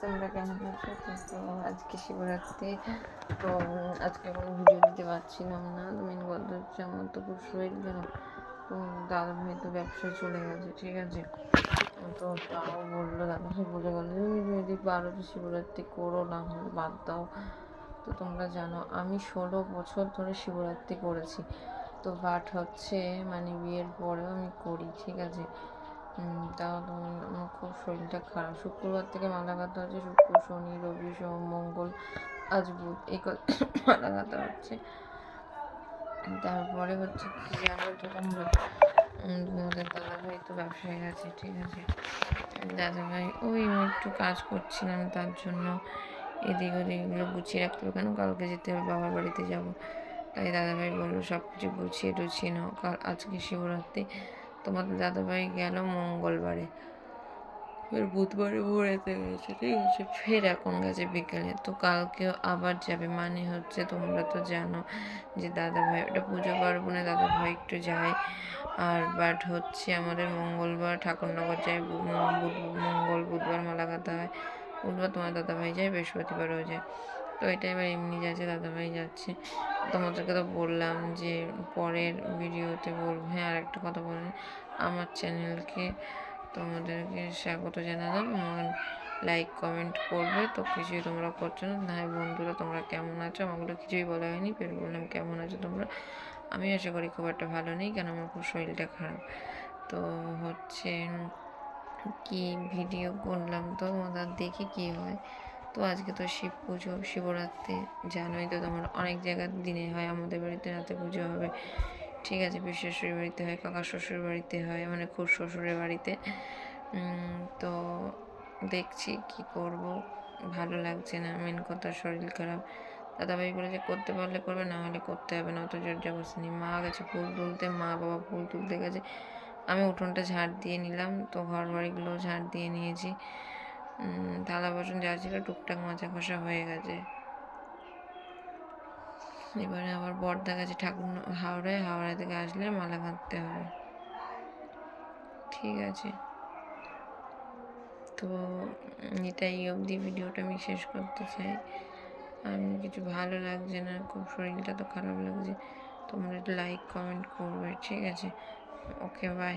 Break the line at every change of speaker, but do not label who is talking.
তোমরা কেমন আছো? তো আজকে শিবরাত্রি। তো, আজকে কোনো ভিডিও দিতে পারছিলাম না, মেন কথা হচ্ছে আমার তো খুব শরীর খারাপ তো দাদা ভাই তো ব্যবসায় চলে গেছে, ঠিক আছে? তো তাও বলল, দাদা ভাই বলে গেলো "তুমি যদি পারো তো শিবরাত্রি করো, না হলে বাদ দাও। তো তোমরা জানো, আমি ষোলো বছর ধরে শিবরাত্রি করেছি। তো বাট হচ্ছে মানে বিয়ের পরেও আমি করি, ঠিক আছে? হুম, তাও তো আমার খুব শরীরটা খারাপ। শুক্রবার থেকে মালা গাঁথা হচ্ছে। শুক্র শনি রবি সোম মঙ্গল আজ বুধ এই মালা গাঁথা হচ্ছে। তারপরে হচ্ছে কি জানো তো তোমরা? তোমাদের দাদাভাই তো ব্যবসায় আছে ঠিক আছে? দাদাভাই ওই একটু কাজ করছিলাম তার জন্য এদিক ওদিক এগুলো গুছিয়ে রাখতে হবে কেন? কালকে যেতে হবে বাবার বাড়িতে যাব। তাই দাদাভাই বলল সব কিছু গুছিয়ে টুছিয়ে নাও। কাল আজকে শিবরাত্রি। তোমাদের দাদাভাই গেল মঙ্গলবারে। ফের বুধবারে ভোরেতে গেছে, ঠিক আছে? ফের এখন গেছে বিকেলে। তো কালকেও আবার যাবে। মানে হচ্ছে তোমরা তো জানো যে দাদা ভাই ওটা পুজো পার্বণে দাদাভাই একটু যায়। আর বাট হচ্ছে আমাদের মঙ্গলবার ঠাকুরনগর যায় মঙ্গল বুধবার মালা গাঁথা হয়। বুধবার তোমার দাদাভাই যায়, বৃহস্পতিবারও যায়। তো এটা এবার এমনি যাচ্ছে, দাদাভাই যাচ্ছে। তোমাদেরকে তো বললাম যে পরের ভিডিওতে বলব। হ্যাঁ আর একটা কথা বলি আমার চ্যানেলকে তোমাদেরকে স্বাগত জানালাম লাইক কমেন্ট করবে। তো কিছুই তোমরা করছ না। না বন্ধুরা, তোমরা কেমন আছো? আমাগুলো কিছুই বলা হয়নি। ফের বললাম, কেমন আছো তোমরা? আমি আশা করি খুব একটা ভালো নেই, কেন আমার খুব শরীরটা খারাপ। তো হচ্ছে কি ভিডিও করলাম তো ওদের দেখি কি হয়? তো আজকে তো শিব পুজো, শিবরাত্রি, জানোই তো তোমার অনেক জায়গার দিনে হয়, আমাদের বাড়িতে রাতে পুজো হবে। ঠিক আছে পিসেশ্বরীর বাড়িতে হয় কাকা শ্বশুর বাড়িতে হয় মানে খুব শ্বশুরের বাড়িতে। তো দেখছি কি করব, ভালো লাগছে না, মেন কথা শরীর খারাপ। দাদাভাই বলেছে করতে পারলে করবে, না হলে করতে হবে না, অত জোর নেই। মা গেছে ফুল তুলতে, মা বাবা ফুল তুলতে গেছে। আমি উঠোনটা ঝাড় দিয়ে নিলাম, তো ঘর বাড়িগুলো ঝাড় দিয়ে নিয়েছি। থালা বাসন যা ছিল, টুকটাক মাজা ঘষা হয়ে গেছে। এবারে আবার বর্দা গেছে ঠাকুর হাওড়ায় হাওড়া থেকে আসলে মালা গাঁথতে হবে। ঠিক আছে। তো এটাই অবধি ভিডিওটা আমি শেষ করতে চাই। আমি কিছু ভালো লাগছে না, খুব শরীরটা তো খারাপ লাগছে, তোমরা লাইক কমেন্ট করবে, ঠিক আছে? Okay bye